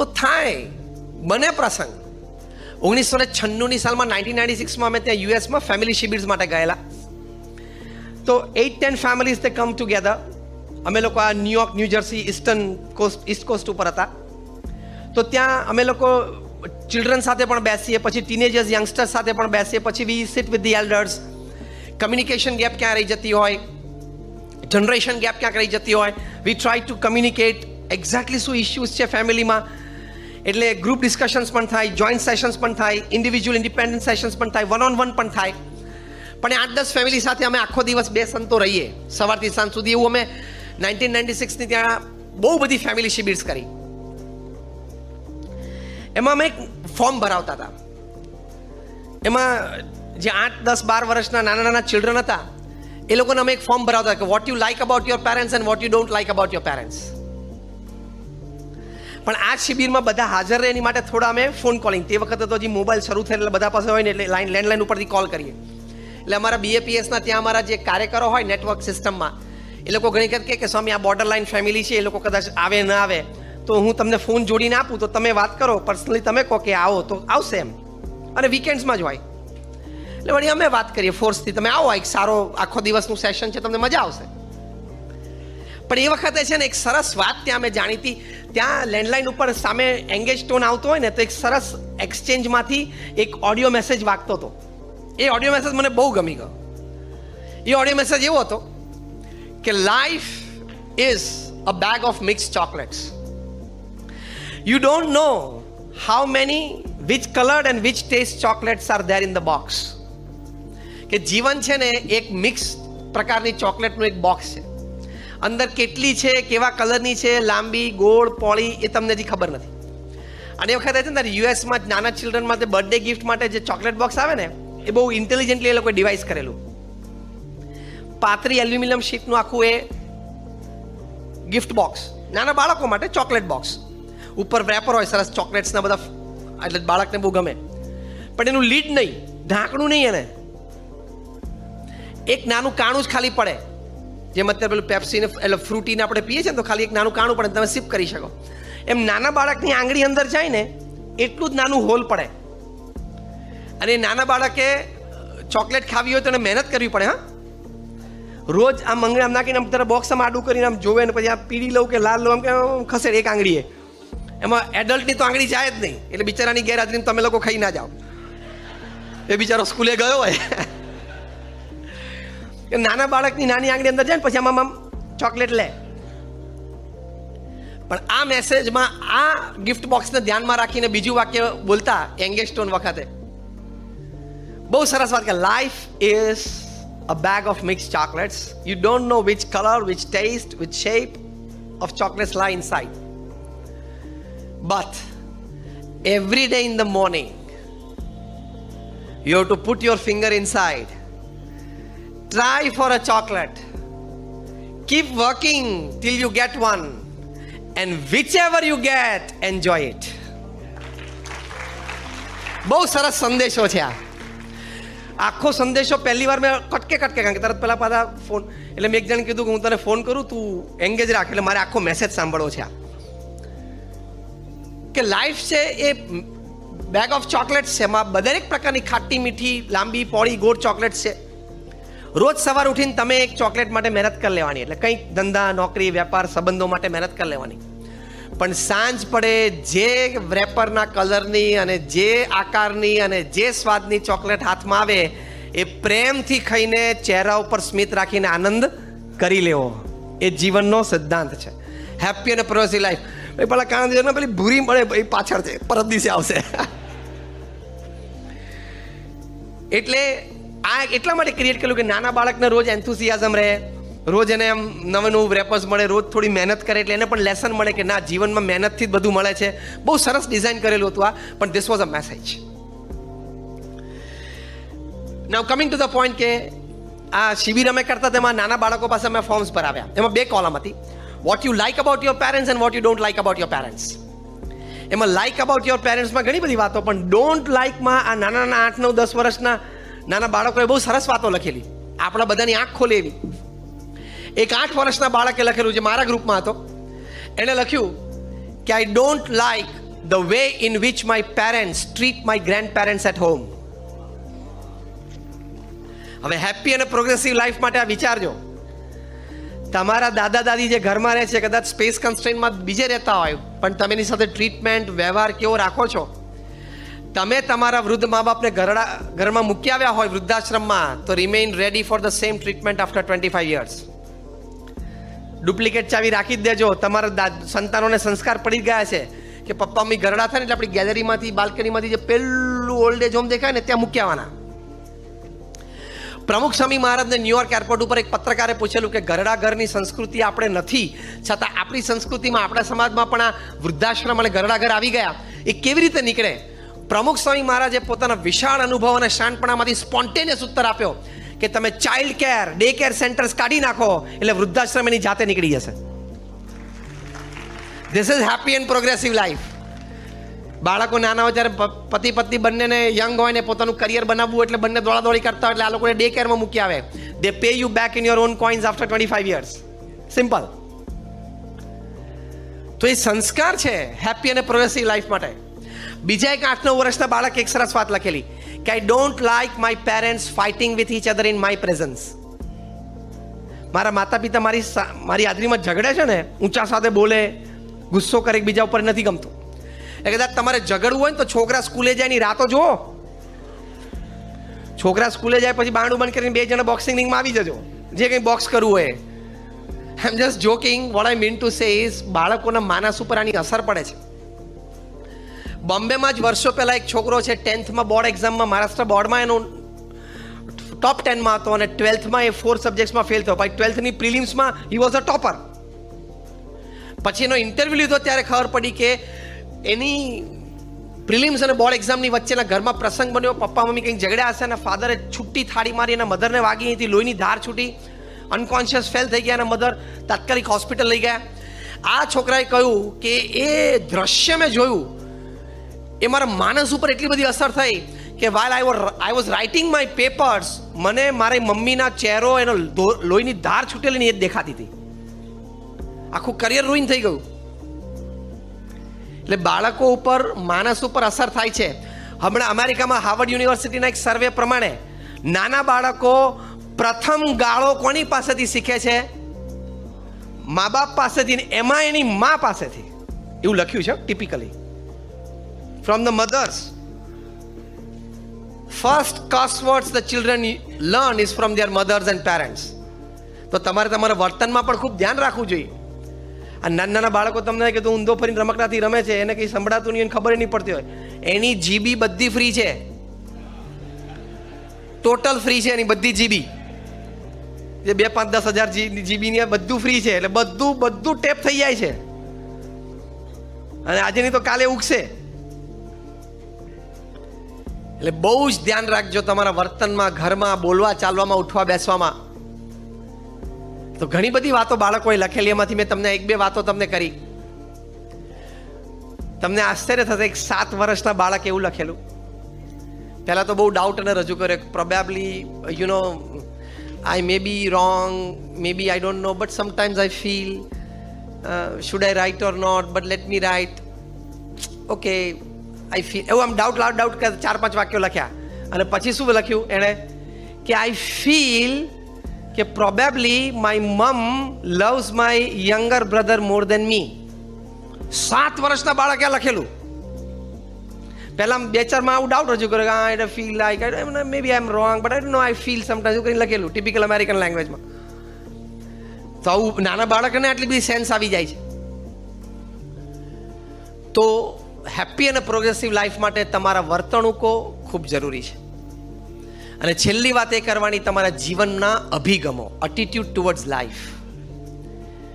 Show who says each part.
Speaker 1: તો થાય. બને પ્રસંગ. ઓગણીસો ને છન્નુની સાલમાં નાઇન્ટીન નાઇન્ટી સિક્સમાં અમે ત્યાં યુએસમાં ફેમિલી શિબિર્સ માટે ગયેલા. તો એઇટ, ટેન ફેમિલીઝ તે કમ ટુગેધર અમે લોકો આ New York New Jersey eastern coast east coast ઉપર હતા. તો ત્યાં અમે લોકો ચિલ્ડ્રન સાથે પણ બેસીએ, પછી ટીનેજર્સ યંગસ્ટર્સ સાથે પણ બેસીએ, પછી we sit with the elders. Communication gap ક્યાં રહી જતી હોય? જનરેશન ગેપ ક્યાંક રહી જતી હોય? We try to communicate exactly શું ઇશ્યુઝ છે ફેમિલીમાં એટલે ગ્રુપ ડિસ્કશન્સ પણ થાય જોઈન્ટ સેશન્સ પણ થાય ઇન્ડિવિજ્યુઅલ ઇન્ડિપેન્ડન્ટ સેશન્સ પણ થાય વન ઓન વન પણ થાય. પણ આઠ દસ ફેમિલી સાથે અમે આખો દિવસ બે સંતો રહીએ. સવારથી સાંજ સુધી એવું અમે નાઇન્ટીન નાઇન્ટી સિક્સની ત્યાં બહુ બધી ફેમિલી શિબિર્સ કરી. એમાં અમે એક ફોર્મ ભરાવતા હતા. એમાં જે આઠ દસ બાર વર્ષના નાના નાના ચિલ્ડ્રન હતા, એ લોકોને અમે એક ફોર્મ ભરાવતા કે what you like about your parents and what you don't like about your parents પણ આ શિબિરમાં બધા હાજર રહે એની માટે થોડા અમે ફોન કોલિંગ તે વખતે તો હજી મોબાઈલ શરૂ થયેલા, એટલે બધા પાસે હોય ને એટલે લાઈન લેન્ડલાઈન ઉપરથી કોલ કરીએ. એટલે અમારા બીએપીએસના ત્યાં અમારા જે કાર્યકરો હોય નેટવર્ક સિસ્ટમમાં એ લોકો ઘણી વખત કે સ્વામી, આ બોર્ડર લાઈન ફેમિલી છે, એ લોકો કદાચ આવે, ન આવે. તો હું તમને ફોન જોડીને આપું, તો તમે વાત કરો. પર્સનલી તમે કહો કે આવો, તો આવશે એમ. અને વીકેન્ડ્સમાં જ હોય. એટલે વળી અમે વાત કરીએ ફોર્સથી તમે આવો એક સારો આખો દિવસનું સેશન છે, તમને મજા આવશે. પણ એ વખતે છે ને એક સરસ વાત ત્યાં મેં જાણીતી. ત્યાં લેન્ડલાઇન ઉપર સામે એંગેજ ટોન આવતો હોય ને તો એક સરસ એક્સચેન્જમાંથી એક ઓડિયો મેસેજ વાગતો હતો. એ ઓડિયો મેસેજ મને બહુ ગમી ગયો. એ ઓડિયો મેસેજ એવો હતો કે life is a bag of mix chocolates you don't know how many which coloured and which taste chocolates are there in the box કે જીવન છે ને એક મિક્સ પ્રકારની ચોકલેટનું એક બોક્સ છે. અંદર કેટલી છે, કેવા કલરની છે, લાંબી, ગોળ, પોળી એ તમને હજી ખબર નથી. અને એ વખતે છે ને યુએસમાં નાના ચિલ્ડ્રન માટે બર્થડે ગિફ્ટ માટે જે ચોકલેટ બોક્સ આવે ને, એ બહુ ઇન્ટેલિજન્ટલી એ લોકોએ ડિવાઇસ કરેલું. પાતળી એલ્યુમિનિયમ શીટનું આખું એ ગિફ્ટ બોક્સ નાના બાળકો માટે ચોકલેટ બોક્સ ઉપર રેપર હોય, સરસ ચોકલેટ્સના બધા, એટલે બાળકને બહુ ગમે. પણ એનું લીડ નહીં, ઢાંકણું નહીં એને. એક નાનું કાણું જ ખાલી પડે. જેમ અત્યારે પેલું પેપ્સીને એટલે ફ્રૂટીને આપણે પીએ છીએ ને તો ખાલી એક નાનું કાણું પડે તમે સિપ કરી શકો. એમ નાના બાળકની આંગળી અંદર જાય ને, એટલું જ નાનું હોલ પડે. અને નાના બાળકે ચોકલેટ ખાવી હોય તો એને મહેનત કરવી પડે, હા. રોજ આમ આંગળી આમ નાખીને આમ તારા બોક્સમાં આડું કરીને આમ જોવે ને પછી આ પીળી લઉં કે લાલ લઉં, આમ કે ખસેડ એક આંગળીએ. એમાં એડલ્ટની તો આંગળી જાય જ નહીં. એટલે બિચારાની ગેરહાજરીમાં તમે લોકો ખાઈ ના જાઓ. એ બિચારો સ્કૂલે ગયો હોય. કે નાના બાળકની નાની આંગળી અંદર જાય ને પછી આમ ચોકલેટ લે. પણ આ મેસેજમાં આ ગિફ્ટ બોક્સને ધ્યાનમાં રાખીને બીજું વાક્ય બોલતા એંગેસ્ટોન વખતે. બહુ સરસ વાત કે life is a bag of mix chocolates you don't know which colour which taste which shape of chocolates lie inside. But every day in the morning, you have to put your finger inside. Try for a chocolate. Keep working till you get one. And whichever you get, enjoy it. બહુ સરસ સંદેશો છે આ. આખો સંદેશો પહેલી વાર મેં કટકે કટકે, કારણ કે તરત પહેલા પાછા ફોન એટલે મેં એક જણ કીધું કે હું તને ફોન કરું, તું એંગેજ રાખ. એટલે મારે આખો મેસેજ સાંભળવો છે આ. કે લાઈફ છે એ બેગ ઓફ ચોકલેટ્સ છે. એમાં દરેક પ્રકારની ખાટી મીઠી, લાંબી, પોળી, ગોળ ચોકલેટ્સ છે. રોજ સવાર ઉઠીને તમે એક ચોકલેટ માટે મહેનત કરી લેવાની. એટલે કંઈક ધંધા, નોકરી, વેપાર સંબંધો માટે મહેનત કરી લેવાની. પણ સાંજ પડે જે રેપરના કલરની અને જે આકારની અને જે સ્વાદની ચોકલેટ હાથમાં આવે, એ પ્રેમથી ખાઈને ચહેરા ઉપર સ્મિત રાખીને આનંદ કરી લેવો. એ જીવનનો સિદ્ધાંત છે. હેપી અને પ્રોસી લાઈફ એ પેલા કારણ પેલી ભૂરી મળે, એ પાછળ છે, પરત દિવસે આવશે. એટલે આ એટલા માટે ક્રિએટ કર્યું કે નાના બાળકને રોજ એન્થુસિયાઝમ રહે, રોજ એને એમ નવું નવું રેપર્સ મળે, રોજ થોડી મહેનત કરે એટલે એને પણ લેસન મળે કે ના, જીવનમાં મહેનતથી જ બધું મળે છે. બહુ સરસ ડિઝાઇન કરેલું હતું આ, પણ this was a message now coming to the point કે આ શિબિર અમે કરતા તેમાં નાના બાળકો પાસે અમે ફોર્મ્સ ભરાવ્યા. એમાં બે કોલમ હતી. What you like about your parents and what you don't like about your parents એમાં લાઇક અબાઉટ યોર પેરેન્ટ્સમાં ઘણી બધી વાતો, પણ ડોન્ટ લાઇકમાં આ નાના નાના આઠ, નવ, દસ વર્ષના નાના બાળકોએ બહુ સરસ વાતો લખેલી. આપણા બધાની આંખ ખોલે એવી. એક આઠ વર્ષના બાળકે લખેલું જે મારા ગ્રુપમાં હતો. એણે લખ્યું કે I don't like the way in which my parents treat my grandparents at home હવે હેપી અને પ્રોગ્રેસિવ લાઈફ માટે આ વિચારજો. તમારા દાદા દાદી જે ઘરમાં રહે છે, કદાચ સ્પેસ કન્સ્ટ્રેન્ટમાં બીજે રહેતા હોય, પણ તમે એની સાથે ટ્રીટમેન્ટ વ્યવહાર કેવો રાખો છો? તમે તમારા વૃદ્ધ મા બાપને ઘરડા ઘરમાં મૂકી આવ્યા હોય વૃદ્ધાશ્રમમાં, તો remain ready for the same treatment after twenty five years duplicate ચાવી રાખી જ દેજો. તમારા સંતાનોને સંસ્કાર પડી ગયા છે કે પપ્પા, મમ્મી ઘરડા થાય ને એટલે આપણી ગેલેરીમાંથી, બાલ્કનીમાંથી જે પહેલું ઓલ્ડ એજ હોમ દેખાય ને ત્યાં મૂકી આવવાના. પ્રમુખ સ્વામી મહારાજને ન્યુયોર્ક એરપોર્ટ ઉપર એક પત્રકારે પૂછેલું કે ઘરડા ઘરની સંસ્કૃતિ આપણે નથી, છતાં આપણી સંસ્કૃતિમાં, આપણા સમાજમાં પણ આ વૃદ્ધાશ્રમ અને ઘરડા ઘર આવી ગયા. એ કેવી રીતે નીકળે? પ્રમુખ સ્વામી મહારાજે પોતાના વિશાળ અનુભવ અને શાંતપણામાંથી સ્પોન્ટેનિયસ ઉત્તર આપ્યો કે તમે child care day care centres કાઢી નાખો એટલે વૃદ્ધાશ્રમ એની જાતે નીકળી જશે. This is happy and progressive life બાળકો નાના હોય ત્યારે પતિ પત્ની બંનેને યંગ હોય ને પોતાનું કરિયર બનાવવું એટલે બંને દોડાદોડી કરતા હોય એટલે આ લોકોને ડે કેરમાં મૂકી આવે. They pay you back in your own coins after twenty five years simple તો એ સંસ્કાર છે હેપી અને પ્રોગ્રેસિવ લાઈફ માટે. બીજા એક આઠ નવ વર્ષના બાળક એક સરસ વાત લખેલી. કે I don't like my parents fighting with each other in my presence મારા માતા પિતા મારી મારી હાજરીમાં ઝઘડે છે ને, ઊંચા સાથે બોલે, ગુસ્સો કરે, એકબીજા ઉપર નથી ગમતું. એ કદાચ તમારે ઝઘડવું હોય ને તો છોકરા સ્કૂલે જાય ની રાતો જુઓ. છોકરા સ્કૂલે જાય પછી બારણું બંધ કરીને બે જણા બોક્સિંગ રિંગમાં આવી જજો. જે કંઈ બોક્સ કરવું હોય. I am just joking what I mean to say is બાળકોના માનસ ઉપર આની અસર પડે છે. બોમ્બેમાં જ વર્ષો પહેલાં એક છોકરો છે, ટેન્થમાં બોર્ડ એક્ઝામમાં મહારાષ્ટ્ર બોર્ડમાં એનો ટોપ ટેનમાં હતો અને ટ્વેલ્થમાં એ ફોર સબ્જેક્ટ્સમાં ફેલ થયો. પછી ટ્વેલ્થની પ્રિલિમ્સમાં હી વોઝ અ ટોપર પછી એનો ઇન્ટરવ્યૂ લીધો ત્યારે ખબર પડી કે એની પ્રિલિમ્સ અને બોર્ડ એક્ઝામની વચ્ચેના ઘરમાં પ્રસંગ બન્યો. પપ્પા મમ્મી કંઈક ઝઘડ્યા હશે અને ફાધરે છુટ્ટી થાળી મારી એના મધરને વાગી અહીંથી લોહીની ધાર છૂટી. અનકોન્શિયસ ફેલ થઈ ગયા અને મધર તાત્કાલિક હોસ્પિટલ લઈ ગયા. આ છોકરાએ કહ્યું કે એ દ્રશ્ય મેં જોયું એ મારા માનસ ઉપર એટલી બધી અસર થઈ કે while I I was writing my papers મને મારી મમ્મીના ચહેરો, એનો લોહીની ધાર છૂટેલી એ દેખાતી હતી. આખું કરિયર રૂઇન થઈ ગયું. એટલે બાળકો ઉપર, માનસ ઉપર અસર થાય છે. હમણાં અમેરિકામાં હાર્વર્ડ યુનિવર્સિટીના એક સર્વે પ્રમાણે નાના બાળકો પ્રથમ ગાળો કોની પાસેથી શીખે છે? મા બાપ પાસેથી એમાં એની મા પાસેથી. એવું લખ્યું છે, typically. From the mothers. First કસ words the children learn is from their mothers and parents તો તમારે તમારા વર્તનમાં પણ ખૂબ ધ્યાન રાખવું જોઈએ. આ નાના નાના બાળકો તમને કે તું ઊંધો ફરીને રમકડાથી રમે છે, એને કંઈ સંભળાતું નહીં ખબર નહીં પડતી હોય. એની જીબી બધી ફ્રી છે. ટોટલ ફ્રી છે એની બધી જીબી જે બે પાંચ દસ હજાર જીબીની બધું ફ્રી છે, એટલે બધું બધું ટેપ થઈ જાય છે. અને આજે નહીં તો કાલે ઉગશે. એટલે બહુ જ ધ્યાન રાખજો તમારા વર્તનમાં, ઘરમાં, બોલવા, ચાલવામાં, ઉઠવા, બેસવામાં. તો ઘણી બધી વાતો બાળકોએ લખેલી, એમાંથી મેં તમને એક બે વાતો તમને કરી. તમને આશ્ચર્ય થશે, એક સાત વર્ષના બાળક એવું લખેલું. પહેલાં તો બહુ ડાઉટ અને રજૂ કર્યો probably you know I may be wrong may be I don't know but sometimes I feel should I write or not but let me write okay I feel એવું આમ ડાઉટ લાઉટ ડાઉટ કરે ચાર, પાંચ વાક્યો લખ્યા. અને પછી શું લખ્યું? એણે કે આઈ ફીલ કે probably my mom loves my younger brother more than me સાત વર્ષના બાળકે લખેલું. પહેલા બે ચારમાં આવું ડાઉટ રજૂ કર્યો કે I feel like may be I am wrong but I know I feel sometimes કરીને લખેલું ટિપિકલ અમેરિકન લેંગ્વેજમાં તો આવું નાના બાળકને આટલી બધી સેન્સ આવી જાય છે. તો હેપી અને પ્રોગ્રેસિવ લાઈફ માટે તમારા વર્તણૂકો ખૂબ જરૂરી છે. અને છેલ્લી વાત એ કરવાની તમારા જીવનના અભિગમો અટીટ્યુડ ટુવર્ડ્સ લાઈફ